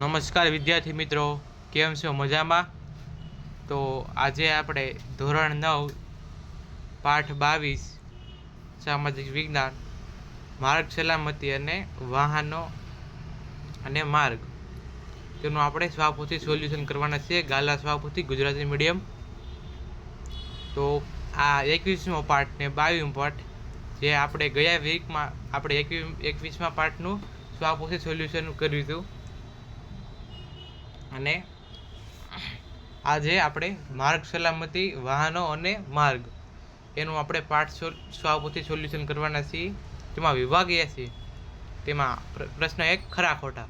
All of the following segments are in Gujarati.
નમસ્કાર વિદ્યાર્થી મિત્રો, કેમ છો? મજામાં? તો આજે આપણે ધોરણ નવ, પાઠ બાવીસ, સામાજિક વિજ્ઞાન, માર્ગ સલામતી અને વાહનો અને માર્ગ. તેનું આપણે સ્વાપોથી સોલ્યુશન કરવાના છે ગાલા સ્વાપોથી ગુજરાતી મીડિયમ. તો આ એકવીસમો પાઠ ને બાવીસમો પાઠ, જે આપણે ગયા વીકમાં, આપણે એકવી એકવીસમા પાઠનું સ્વાપોથી સોલ્યુશન કર્યું હતું. અને આજે આપણે માર્ગ સલામતી, વાહનો અને માર્ગ. એનું આપણે પાઠ સ્વાપોથી સોલ્યુશન કરવાના છીએ. તેમાં વિભાગીય છીએ. તેમાં પ્રશ્ન એક, ખરા ખોટા?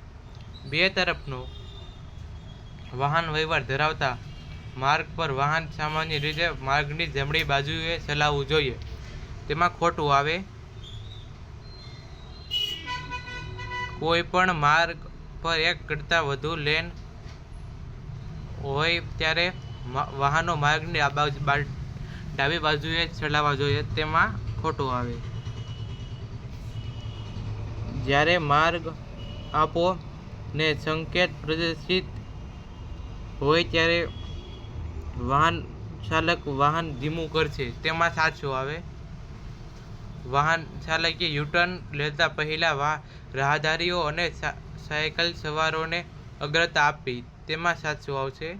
બે તરફનો વાહન વ્યવહાર ધરાવતા માર્ગ પર વાહન સામાન્ય રીતે માર્ગની જમણી બાજુએ ચલાવવું જોઈએ. તેમાં ખોટું આવે. કોઈ પણ માર્ગ પર એક કરતાં વધુ લેન હોય ત્યારે વાહનો માર્ગની ડાબી બાજુએ ચલાવવા જોઈએ, તેમાં ખોટું આવે. જ્યારે માર્ગ આપો ને સંકેત પ્રદર્શિત હોય ત્યારે વાહન ચાલક વાહન ધીમું કરશે, તેમાં સાચું આવે. વાહન ચાલકે યુટર્ન લેતા પહેલા રાહદારીઓ અને સાયકલ સવારોને અગ્રતા આપી તેમાં સાચું આવશે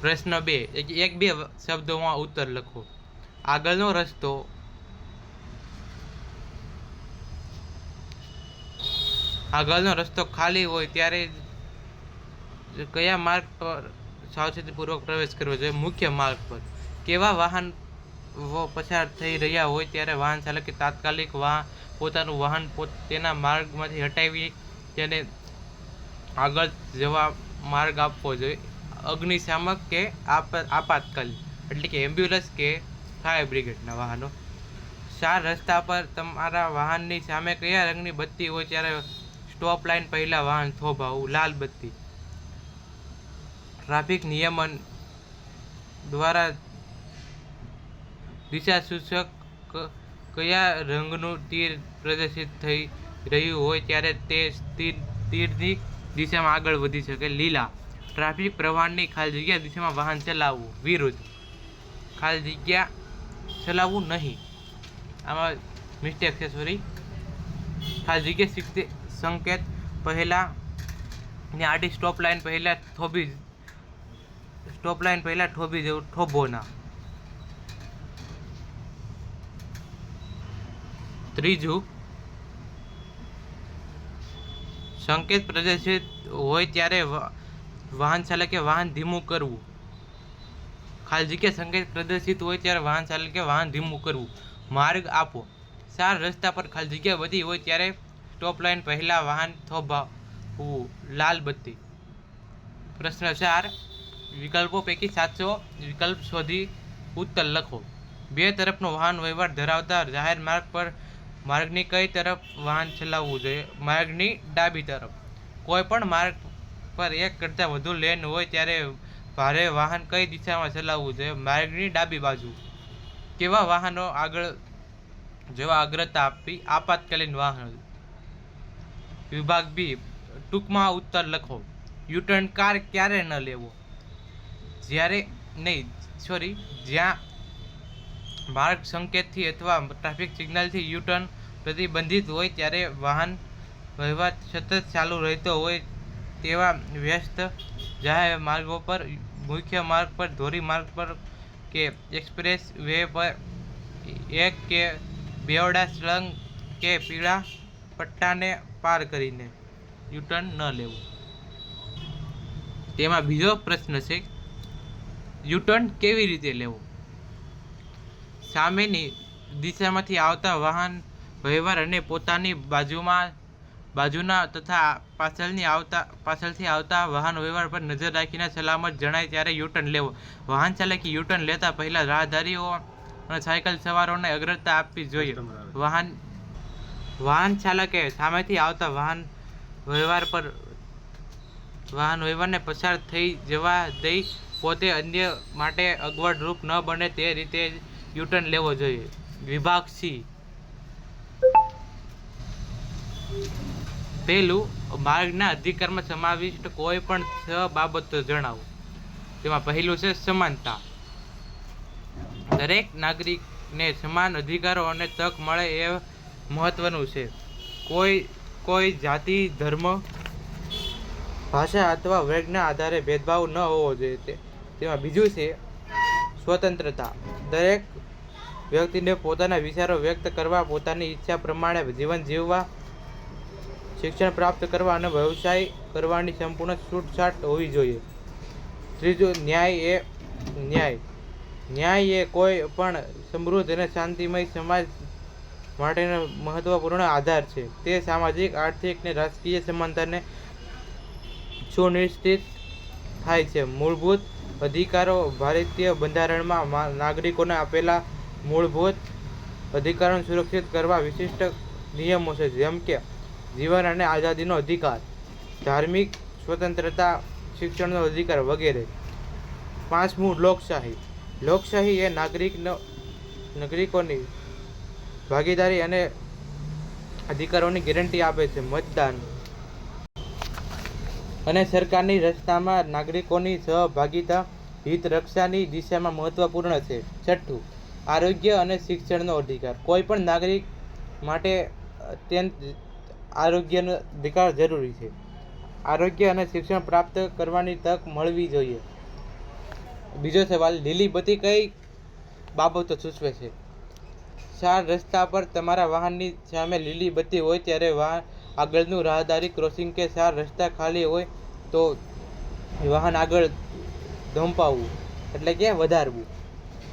પ્રશ્ન બે એક, બે શબ્દોમાં ઉત્તર લખો. આગળનો રસ્તો આગળનો રસ્તો ખાલી હોય ત્યારે કયા માર્ગ પર સાવચેતીપૂર્વક પ્રવેશ કરવો જોઈએ? મુખ્ય માર્ગ પર. કેવા વાહન પસાર થઈ રહ્યા હોય ત્યારે વાહન ચાલકે તાત્કાલિક વાહ પોતાનું વાહન તેના માર્ગમાંથી હટાવી તેને આગળ જવા માર્ગ આપવો જોઈએ. અગ્નિશામક કે આપ આપાતકાલીન એટલે કે એમ્બ્યુલન્સ કે ફાયર બ્રિગેડના વાહનો. ચાર રસ્તા પર તમારા વાહનની સામે કયા રંગની બત્તી હોય ત્યારે સ્ટોપ લાઇન પહેલાં વાહન થોભાવું, લાલ બત્તી. ટ્રાફિક નિયમન દ્વારા દિશા સૂચક કયા રંગનું તીર પ્રદર્શિત થઈ રહ્યું હોય ત્યારે તે તીર, તીરની દિશામાં આગળ વધી શકે. લીલા. ટ્રાફિક પ્રવાહની ખાલી જગ્યા દિશામાં વાહન ચલાવવું. વિરુદ્ધ. ખાલી જગ્યા ચલાવવું નહીં. આમાં મિસ્ટેક છે, સોરી. ખાલી જગ્યા શીખતે સંકેત પહેલાં ને આડી સ્ટોપ લાઇન પહેલાં થોભી સ્ટોપ લાઇન પહેલાં થોભી જવું થોભો ના ત્રીજું, સંકેત પ્રદર્શિત હોય ત્યારે વાહન ચાલકે વાહન ધીમું કરવું. ખાલી જગ્યા સંકેત પ્રદર્શિત હોય ત્યારે વાહન ચાલકે વાહન ધીમું કરવું. માર્ગ આપો. ચાર રસ્તા પર ખાલી જગ્યા વધી હોય ત્યારે સ્ટોપ લાઇન પહેલાં વાહન થોભાવવું. લાલ બત્તી. પ્રશ્ન ચાર, વિકલ્પો પૈકી સાતસો વિકલ્પ શોધી ઉત્તર લખો. બે તરફનો વાહન વ્યવહાર ધરાવતા જાહેર માર્ગ પર માર્ગની કઈ તરફ વાહન ચલાવવું જોઈએ? માર્ગની ડાબી તરફ. કોઈ પણ માર્ગ પર એક કરતાં વધુ લેન હોય ત્યારે ભારે વાહન કઈ દિશામાં ચલાવવું જોઈએ? માર્ગની ડાબી બાજુ. કેવા વાહનો આગળ જેવા અગ્રતા આપવી? આપાતકાલીન વાહન. વિભાગ બી. ટૂંકમાં ઉત્તર લખો. યુટર્ન કાર ક્યારે ન લેવો? જ્યારે નહીં, સોરી, જ્યાં માર્ગ સંકેતથી અથવા ટ્રાફિક સિગ્નલથી યુટર્ન પ્રતિબંધિત હોય ત્યારે વાહન વ્યવહાર સતત ચાલુ રહેતો હોય તેવા વ્યસ્ત જાહેર માર્ગો પર, મુખ્ય માર્ગ પર, ધોરી માર્ગ પર કે એક્સપ્રેસ વે પર એક કે બેવડા સળંગ કે પીળા પટ્ટાને પાર કરીને યુટર્ન ન લેવું. તેમાં બીજો પ્રશ્ન છે, યુટર્ન કેવી રીતે લેવો? સામેની દિશામાંથી આવતા વાહન, વ્યવહાર અને પોતાની બાજુમાં, બાજુના તથા પાછળની આવતા, પાછળથી આવતા વાહન વ્યવહાર પર નજર રાખીને સલામત જણાય ત્યારે યુટર્ન લેવો. વાહન ચાલકે યુટર્ન લેતા પહેલાં રાહદારીઓ અને સાયકલ સવારોને અગ્રતા આપવી જોઈએ. વાહન વાહન ચાલકે સામેથી આવતા વાહન વ્યવહાર પર, વાહન વ્યવહારને પસાર થઈ જવા દઈ પોતે અન્ય માટે અગવડરૂપ ન બને તે રીતે યુટર્ન લેવો જોઈએ. વિભાગ સી. પહેલું, માર્ગના અધિકારમાં સમાવિષ્ટ કોઈ પણ છ બાબતો જણાવો. તેમાં પહેલું છે સમાનતા. દરેક નાગરિકને સમાન અધિકારો અને તક મળે એ મહત્વનું છે. કોઈ કોઈ જાતિ, ધર્મ, ભાષા અથવા વર્ગના આધારે ભેદભાવ ન હોવો જોઈએ. તેમાં બીજું છે સ્વતંત્રતા. દરેક વ્યક્તિને પોતાના વિચારો વ્યક્ત કરવા, પોતાની ઈચ્છા પ્રમાણે જીવન જીવવા, શિક્ષણ પ્રાપ્ત કરવા અને વ્યવસાય કરવાની સંપૂર્ણ છૂટછાટ હોવી જોઈએ. ત્રીજું, ન્યાય એ ન્યાય. ન્યાય એ કોઈ પણ સમૃદ્ધ અને શાંતિમય સમાજ માટેનો મહત્વપૂર્ણ આધાર છે. તે સામાજિક, આર્થિક અને રાજકીય સમાનતાને સુનિશ્ચિત થાય છે. મૂળભૂત અધિકારો ભારતીય બંધારણમાં નાગરિકોને આપેલા મૂળભૂત અધિકારોને સુરક્ષિત કરવા વિશિષ્ટ નિયમો છે, જેમ કે જીવન અને આઝાદીનો અધિકાર, ધાર્મિક સ્વતંત્રતા, શિક્ષણનો અધિકાર વગેરે. પાંચમું, લોકશાહી. લોકશાહી એ નાગરિકનો નાગરિકોની ભાગીદારી અને અધિકારોની ગેરંટી આપે છે. મતદાન. અને સરકારની રચનામાં નાગરિકોની સહભાગિતા, હિત રક્ષાની દિશામાં મહત્વપૂર્ણ છે. છઠ્ઠું, આરોગ્ય અને શિક્ષણનો અધિકાર. કોઈ પણ નાગરિક માટે અત્યંત આરોગ્યનો અધિકાર જરૂરી છે. આરોગ્ય અને શિક્ષણ પ્રાપ્ત કરવાની તક મળવી જોઈએ. બીજો સવાલ લીલી બત્તી કઈ બાબતો સૂચવે છે? ચાર રસ્તા પર તમારા વાહનની સામે લીલી બત્તી હોય ત્યારે વાહન આગળનું રાહદારી ક્રોસિંગ કે ચાર રસ્તા ખાલી હોય તો વાહન આગળ ધંપાવવું, એટલે કે વધારવું.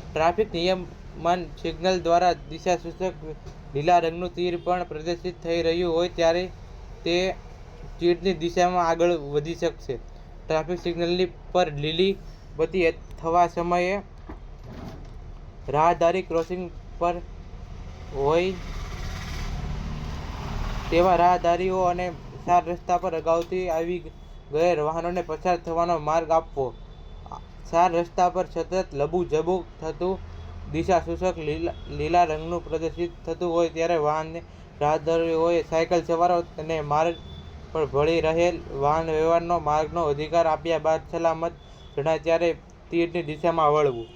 ટ્રાફિક નિયમન સિગ્નલ દ્વારા દિશા સૂચક લીલા રંગનું તીર પણ પ્રદર્શિત થઈ રહ્યું હોય ત્યારે તે તીરની દિશામાં આગળ વધી શકશે. ટ્રાફિક સિગ્નલની પર લીલી બત્તી થવા સમયે રાહદારી ક્રોસિંગ પર હોય તેવા રાહદારીઓ અને ચાર રસ્તા પર અગાઉથી આવી ગયેલ વાહનોને પસાર થવાનો માર્ગ આપવો. ચાર રસ્તા પર સતત લબુ જબુ થતું દિશા સૂચક લીલા લીલા રંગનું પ્રદર્શિત થતું હોય ત્યારે વાહનને રાહદારીઓએ સાયકલ સવારો અને માર્ગ પર ભળી રહેલ વાહન વ્યવહારનો માર્ગનો અધિકાર આપ્યા બાદ સલામત જણાય ત્યારે તીરની દિશામાં વળવું.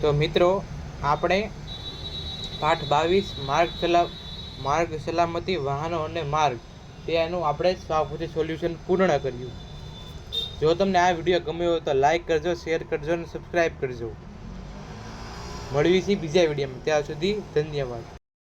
તો મિત્રો, આપણે પાઠ બાવીસ, માર્ગ સલા, માર્ગ સલામતી, વાહનો અને માર્ગ. તેનું આપણે સ્વાભૂતિ સોલ્યુશન પૂર્ણ કર્યું. જો તમને આ વીડિયો ગમ્યો હોય તો લાઈક કરજો, શેર કરજો અને સબસ્ક્રાઈબ કરજો. મળવી છે બીજા વિડીયોમાં. ત્યાં સુધી ધન્યવાદ.